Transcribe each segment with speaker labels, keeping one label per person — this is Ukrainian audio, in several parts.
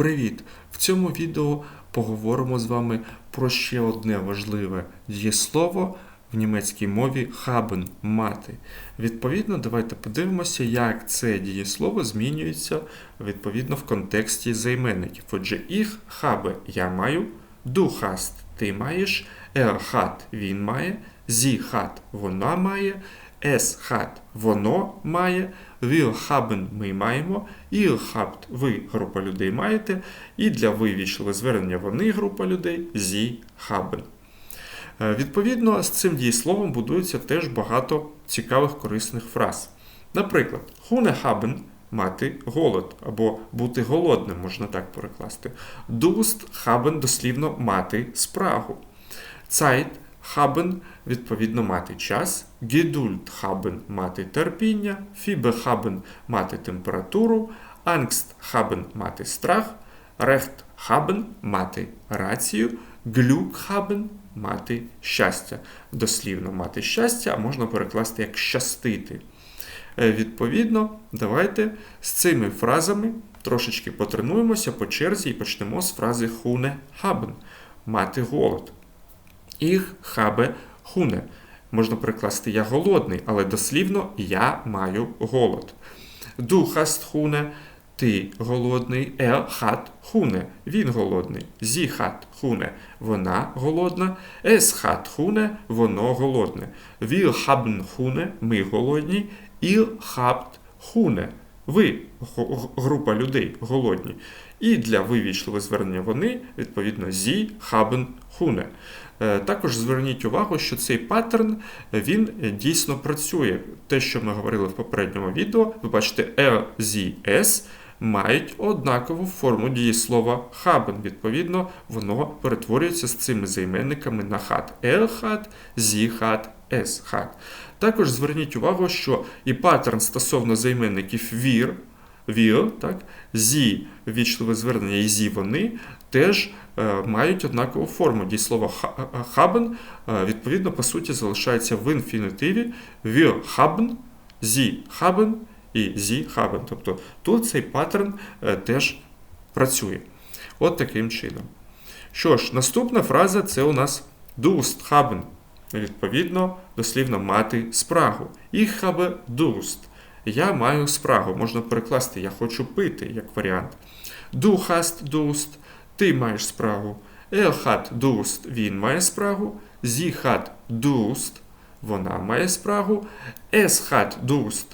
Speaker 1: Привіт! В цьому відео поговоримо з вами про ще одне важливе дієслово в німецькій мові haben – мати. Відповідно, давайте подивимося, як це дієслово змінюється відповідно в контексті займенників. Отже, їх habe – я маю, du hast – ти маєш, er hat – він має, sie hat – вона має, es hat – воно має, wir haben – ми маємо, ihr habt – ви група людей маєте, і для вивічливого звернення вони група людей, sie haben. Е, Відповідно, з цим дієсловом будується теж багато цікавих корисних фраз. Наприклад, Хуне haben мати голод або бути голодним, можна так перекласти. Durst haben дослівно мати спрагу. Zeit haben відповідно мати час. Geduld haben мати терпіння. Fieber haben мати температуру. Angst haben мати страх. Recht haben мати рацію. Glück haben мати щастя. Дослівно мати щастя, а можна перекласти як щастити. Е, Відповідно, давайте з цими фразами трошечки потренуємося по черзі і почнемо з фрази хуне haben мати голод. Їх habe хуне. Можна перекласти я голодний, але дослівно я маю голод. Du hast хуне, ти голодний, er hat хуне, він голодний. Sie hat хуне, вона голодна. Es hat хуне, воно голодне. Wir haben хуне, ми голодні. Ihr habt хуне, ви група людей голодні. І для вивічливого звернення вони, відповідно, зі, хабен, хуне. Е, Також зверніть увагу, що цей паттерн е, він е, дійсно працює. Те, що ми говорили в попередньому відео, ви бачите, es мають однакову форму дієслова haben. Відповідно, воно перетворюється з цими займенниками на hat, sie hat, es. Також зверніть увагу, що і паттерн стосовно займенників wir, wir, так, зі, вічливе звернення і зі вони теж е, мають однакову форму. Дієслово е, е, відповідно, по суті, залишається в інфінітиві wir haben, sie haben і sie haben. Тобто тут цей паттерн е, теж працює. От таким чином. Що ж, наступна фраза це у нас Durst haben. Відповідно, дослівно мати спрагу. Ich habe Durst. Я маю спрагу. Можна перекласти Я хочу пити як варіант. Du hast Durst. Ти маєш спрагу. Er hat Durst. Він має спрагу. Sie hat Durst. Вона має спрагу. Es hat Durst.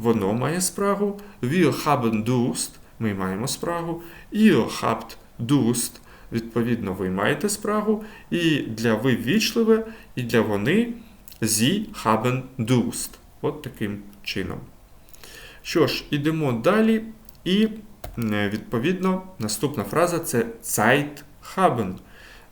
Speaker 1: Воно має спрагу. Wir haben Durst. Ми маємо спрагу. Ihr habt Durst. Відповідно, ви маєте спрагу. І для ви ввічливе, і для вони Sie haben Durst. От таким чином. Що ж, ідемо далі. І е, відповідно наступна фраза це Zeit haben.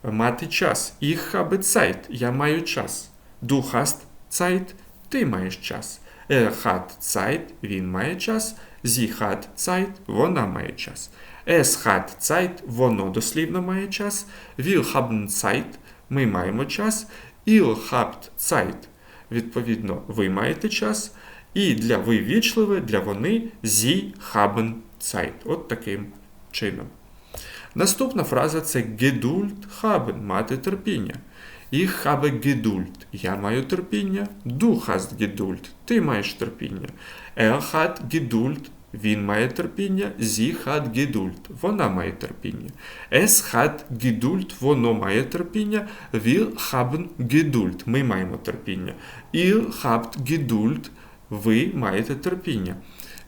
Speaker 1: Мати час. Ich habe Zeit. Я маю час. Du hast Zeit. Ти маєш час. Er hat Zeit. Він має час. Sie hat Zeit. Вона має час. Es hat Zeit. Воно дослівно має час. Wir haben Zeit. Ми маємо час. Ihr habt Zeit. Відповідно, ви маєте час. І для ви вічливе, для вони Sie haben Zeit. От таким чином. Наступна фраза це Geduld haben, мати терпіння. Ich habe Geduld. Я маю терпіння. Du hast Geduld. Ти маєш терпіння. Er hat Geduld. Він має терпіння. Sie hat Geduld. Вона має терпіння. Es hat Geduld. Воно має терпіння. Wir haben Geduld. Ми маємо терпіння. Ihr habt Geduld. Ви маєте терпіння.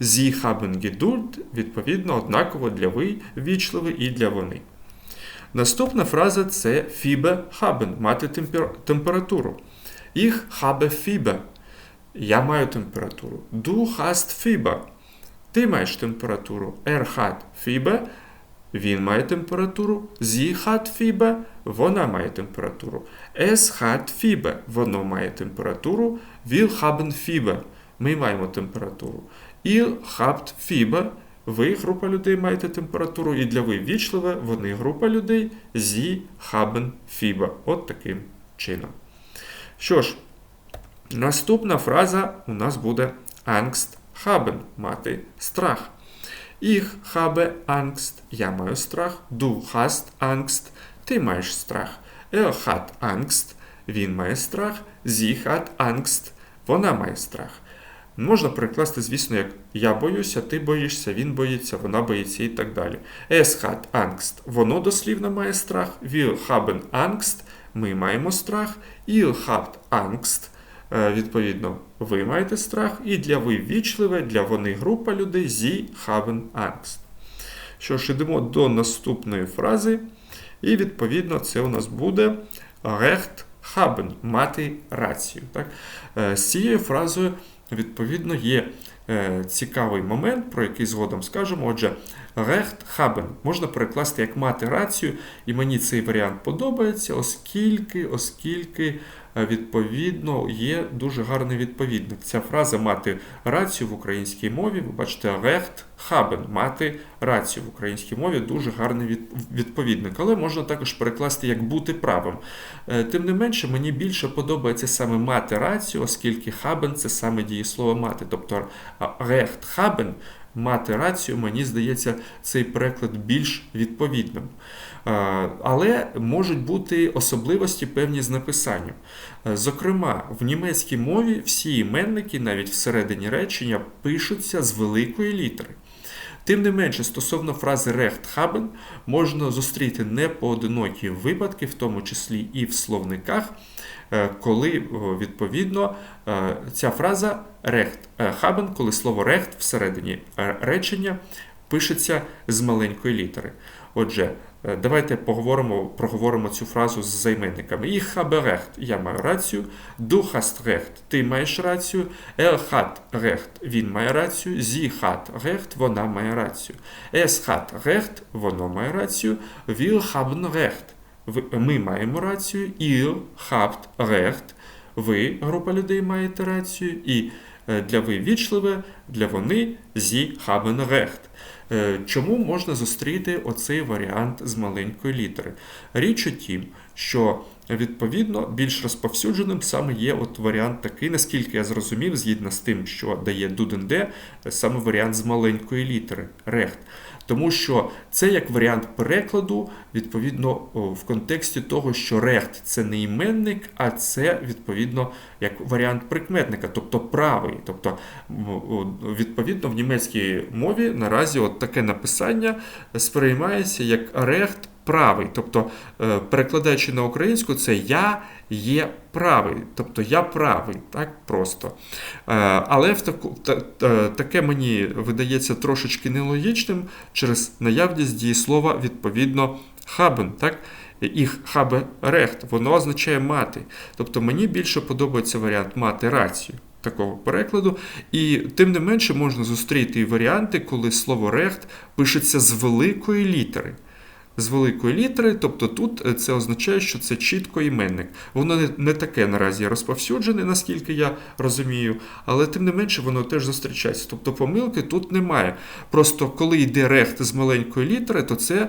Speaker 1: Sie haben Geduld, відповідно, однаково для ви вічливе і для вони. Наступна фраза це Fieber haben, мати темпер- температуру. Ich habe Fieber. Я маю температуру. Du hast Fieber. Ти маєш температуру. Er hat Fieber. Він має температуру. Sie hat Fieber. Вона має температуру. Es hat Fieber. Воно має температуру. Wir haben Fieber. Ми маємо температуру. Ihr habt Fieber. Ви, група людей, маєте температуру, і для ви вічливе, вони група людей. Sie haben Fieber. От таким чином. Що ж, наступна фраза у нас буде Angst haben, мати страх. Ich habe Angst. Я маю страх. Du hast Angst. Ти маєш страх. Er hat Angst. Він має страх. Sie hat Angst. Вона має страх. Можна перекласти, звісно, як я боюся, ти боїшся, він боїться, вона боїться і так далі. Es hat Angst. Воно дослівно має страх. Wir haben Angst. Ми маємо страх. Ihr habt Angst. Е, Відповідно, ви маєте страх. І для ви вічливе, для вони група людей. Sie haben Angst. Що ж, йдемо до наступної фрази. І відповідно це у нас буде recht haben, мати рацію. Так? Е, З цією фразою, відповідно, є е, цікавий момент, про який згодом скажемо. Отже, recht haben можна перекласти як мати рацію, і мені цей варіант подобається, оскільки, оскільки е, відповідно є дуже гарний відповідник. Ця фраза мати рацію в українській мові. Ви бачите, recht haben, мати рацію в українській мові дуже гарний відповідник. Але можна також перекласти як бути правим. Е, Тим не менше, мені більше подобається саме мати рацію, оскільки haben – це саме дієслово мати. Тобто recht haben мати рацію, мені здається, цей переклад більш відповідним. Але можуть бути особливості певні з написанням. Е, Зокрема, в німецькій мові всі іменники, навіть всередині речення, пишуться з великої літери. Тим не менше, стосовно фрази recht haben можна зустріти непоодинокі випадки, в тому числі і в словниках, е, коли відповідно е, ця фраза recht е, коли слово recht всередині е, речення пишеться з маленької літери. Отже, е, давайте поговоримо, проговоримо цю фразу з займенниками. Ich habe recht, я маю рацію. Du hast recht, ти маєш рацію. Er hat recht, він має рацію. Sie hat recht, вона має рацію. Es hat recht, воно має рацію. Wir haben recht, ми маємо рацію. Ihr habt recht, ви, група людей, маєте рацію. І е, для ви вічливе, для вони Sie haben recht. Е, Чому можна зустріти оцей варіант з маленької літери? Річ у тім, що відповідно більш розповсюдженим саме є от варіант такий, наскільки я зрозумів, згідно з тим, що дає Дуденде, саме варіант з маленької літери рехт. Тому що це як варіант перекладу, відповідно, в контексті того, що рехт це не іменник, а це відповідно як варіант прикметника, тобто правий. Тобто, відповідно, в німецькій мові наразі от таке написання сприймається як рехт правий. Тобто, е, перекладаючи на українську, це я є правий, тобто я правий, так просто. Е, Але в таку, та, та- таке мені видається трошечки нелогічним через наявність дієслова відповідно haben, так? Їх habe recht, воно означає мати. Тобто мені більше подобається варіант мати рацію. Такого перекладу, і тим не менше можна зустріти і варіанти, коли слово рехт пишеться з великої літери. З великої літери, тобто тут е, це означає, що це чітко іменник. Воно не, таке наразі розповсюджене, наскільки я розумію, але тим не менше воно теж зустрічається. Тобто помилки тут немає. Просто коли йде рехт з маленької літери, то це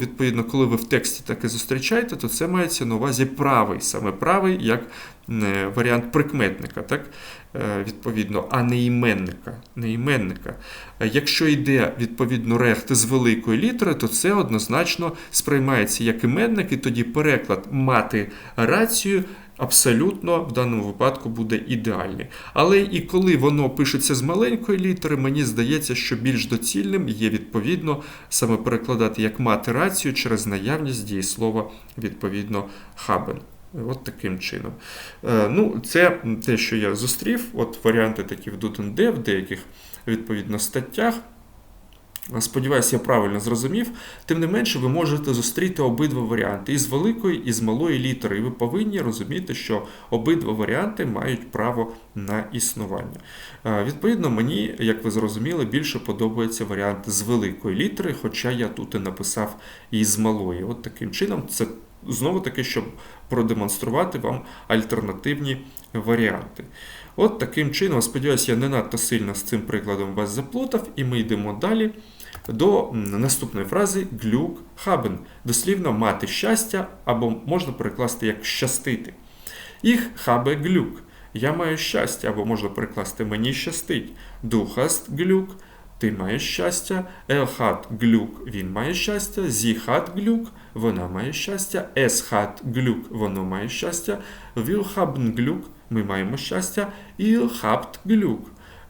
Speaker 1: відповідно, коли ви в тексті таке зустрічаєте, то це мається на увазі правий, саме правий, як варіант прикметника, так? Е, Відповідно, а не іменника. Не іменника. Е, Якщо йде відповідно рехт з великої літери, то це однозначно сприймається як іменник, і тоді переклад мати рацію. Абсолютно в даному випадку буде ідеальний. Але і коли воно пишеться з маленької літери, мені здається, що більш доцільним є відповідно саме перекладати як мати рацію через наявність дієслова відповідно haben. От таким чином. Е, Ну, це те, що я зустрів. От варіанти такі в Дутенде, в деяких відповідно статтях. Сподіваюся, я правильно зрозумів. Тим не менше, ви можете зустріти обидва варіанти і з великої, і з малої літери. І ви повинні розуміти, що обидва варіанти мають право на існування. Е, Відповідно, мені, як ви зрозуміли, більше подобається варіант з великої літери, хоча я тут і написав і з малої. От таким чином, це знову таки, щоб продемонструвати вам альтернативні варіанти. От таким чином, сподіваюся, я не надто сильно з цим прикладом вас заплутав, і ми йдемо далі до наступної фрази глюк хабен, дослівно мати щастя, або можна перекласти як щастити. Їх хабе глюк. Я маю щастя, або можна перекласти мені щастить. Hast Glück, ти маєш щастя, Елхат глюк він має щастя, Зіхат глюк вона має щастя, Есхат глюк воно має щастя, Вілхабн глюк ми маємо щастя, Ілхабт глюк.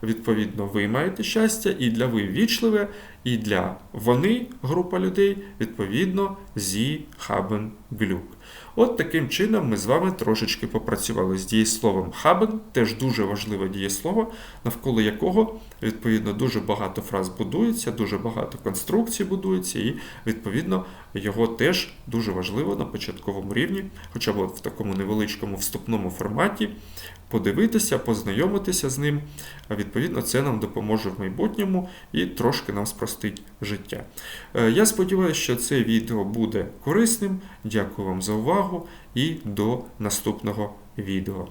Speaker 1: Відповідно, ви маєте щастя, і для ви вічливе, і для вони, група людей, відповідно, sie haben Glück. От таким чином ми з вами трошечки попрацювали з дієсловом haben, теж дуже важливе дієслово, навколо якого відповідно дуже багато фраз будується, дуже багато конструкцій будується, і відповідно його теж дуже важливо на початковому рівні, хоча б от в такому невеличкому вступному форматі, подивитися, познайомитися з ним. Відповідно, це нам допоможе в майбутньому і трошки нам спростить життя. Е, Я сподіваюся, що це відео буде корисним. Дякую вам за увагу і до наступного відео.